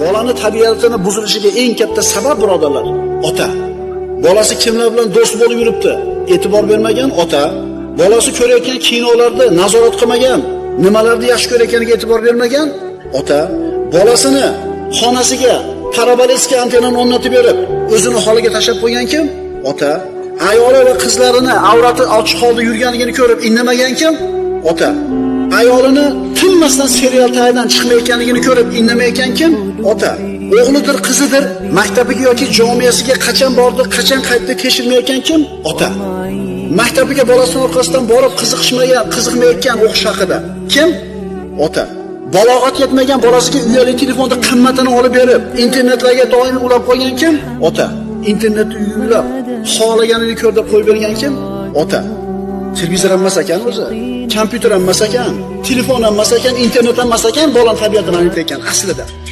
bolani tabiatini buzilishiga eng katta sabab birodarlar ota. Bolasi kimlar bilan do'st bo'lib yuribdi? E'tibor bermagan ota. Bolasi ko'rayotgan kinolarda nazorat qilmagan, nimalarni yaxshi ko'rayotganiga e'tibor bermagan ota. Bolasini xonasiga paraboletska antennani o'rnatib berib, o'zini holiga tashlab qo'ygan kim? Ota. Ayoli va qizlarini avrati ochiq holda yurganligini ko'rib indamagan kim? Ota. Ayolini tinmasdan serial taydan chiqmayotganligini ko'rib indamayotgan kim? Ota. O'g'lidir, qizidir, maktabiga yoki jomiyasiga qachon bordi, qachon qaytdi tekshirmayotgan kim? Ota. Maktabiga bolasini orqasidan borib qiziqishmagan, qiziqmayotgan o'qish haqida. Kim? Ota. Balog'at yetmagan bolasiga uyali telefonda qimmatini olib berib, internetlarga doim ulab qo'ygan kim? Ota. Internetni uyulab, xohlaganini ko'r deb qo'yib bergan kim? Ota. Televizor ham emas ekan o'zi. Kompyuter ham emas ekan, telefon ham emas ekan, internet ham emas ekan, bolani tabiatini aytayotgan aslida.